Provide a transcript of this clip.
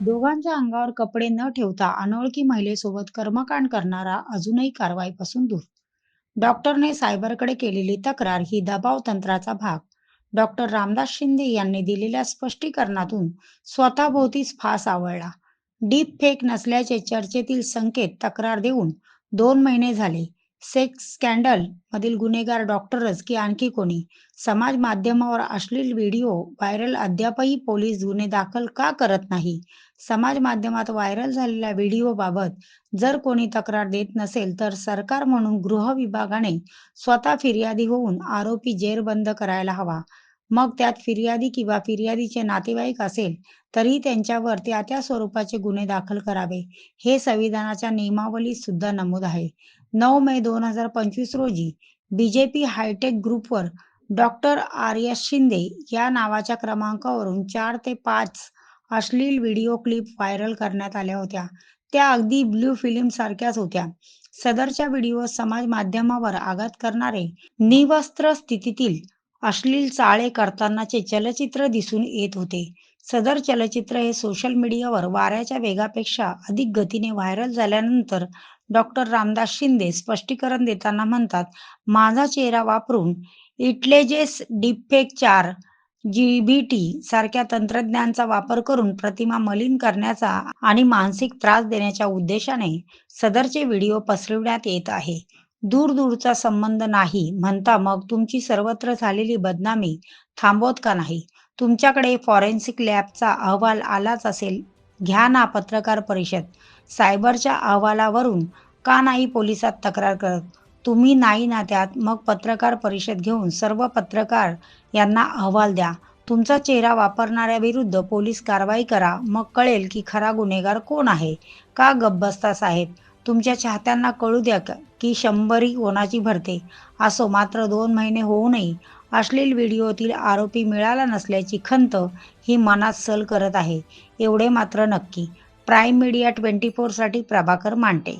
दोघांच्या अंगावर कपडे न ठेवता अनोळखी महिलेसोबत कर्मकांड करणारा अजूनही कारवाईपासून दूर. डॉक्टरने सायबरकडे केलेली तक्रार ही दबाव तंत्राचा भाग. डॉक्टर रामदास शिंदे यांनी दिलेल्या स्पष्टीकरणातून स्वतःभोवतीच फास आवळला. डीप फेक नसल्याचे चर्चेतील संकेत तक्रार देऊन दोन महिने झाले. सेक्स स्कॅन्डल मधील गुन्हेगार डॉक्टरच की आणखी कोणी? समाज माध्यमावर अश्लील व्हिडिओ व्हायरल अद्यापही पोलीस गुन्हे दाखल का करत नाही? समाज माध्यमात व्हायरल झालेल्या व्हिडिओबाबत जर कोणी तक्रार देत नसेल तर सरकार म्हणून गृह विभागाने स्वतः फिर्यादी होऊन आरोपी जेरबंद करायला हवा. मग त्यात फिर्यादी किंवा फिर्यादीचे नातेवाईक असेल तरी त्यांच्यावर त्या त्या स्वरूपाचे गुन्हे दाखल करावे. हे संविधानाच्या नियमावलीत सुद्धा नमूद आहे. नऊ मे दोन हजार पंचवीस रोजी बीजेपी हायटेक ग्रुपवर डॉक्टर आर्य शिंदे या नावाच्या क्रमांकावरून चार ते पाच अश्लील व्हिडिओ क्लिप व्हायरल करण्यात आल्या होत्या. त्या अगदी ब्ल्यू फिल्म सारख्याच होत्या. सदरच्या व्हिडिओ समाज माध्यमावर आघात करणारे निवस्त्र स्थितीतील अश्लील चाळे करतानाचे चलचित्र दिसून येत होते. सदर चलचित्र हे सोशल मीडियावर वाऱ्याच्या वेगापेक्षा अधिक गतीने व्हायरल झाल्यानंतर डॉक्टर रामदास शिंदे स्पष्टीकरण देताना म्हणतात माझा चेहरा वापरून इटलेजेस डीपफेक चार जी बी सारख्या तंत्रज्ञानाचा वापर करून प्रतिमा मलिन करण्याचा आणि मानसिक त्रास देण्याच्या उद्देशाने सदरचे व्हिडिओ पसरविण्यात येत आहे. दूर दूरचा संबंध नाही. म्हणता मग तुमची सर्वत्र झालेली बदनामी थांबवत का नाही? तुमच्याकडे फॉरेन्सिक लॅबचा अहवाल आलाच असेल घ्या ना पत्रकार परिषद. सायबरच्या अहवालावरून का नाही पोलिसात तक्रार करत? तुम्ही नाही ना त्यात मग पत्रकार परिषद घेऊन सर्व पत्रकार यांना अहवाल द्या. तुमचा चेहरा वापरणाऱ्याविरुद्ध पोलीस कारवाई करा. मग कळेल की खरा गुन्हेगार कोण आहे? का गब्बस्ता साहेब तुमच्या चाहत्यांना कळू द्या की शंभरी कोणाची भरते? असो मात्र दोन महिने होऊनही अश्लील व्हिडिओतील आरोपी मिळाला नसल्याची खंत ही मनात सल करत आहे एवढे मात्र नक्की. प्राईम मीडिया ट्वेंटी फोरसाठी प्रभाकर मांडते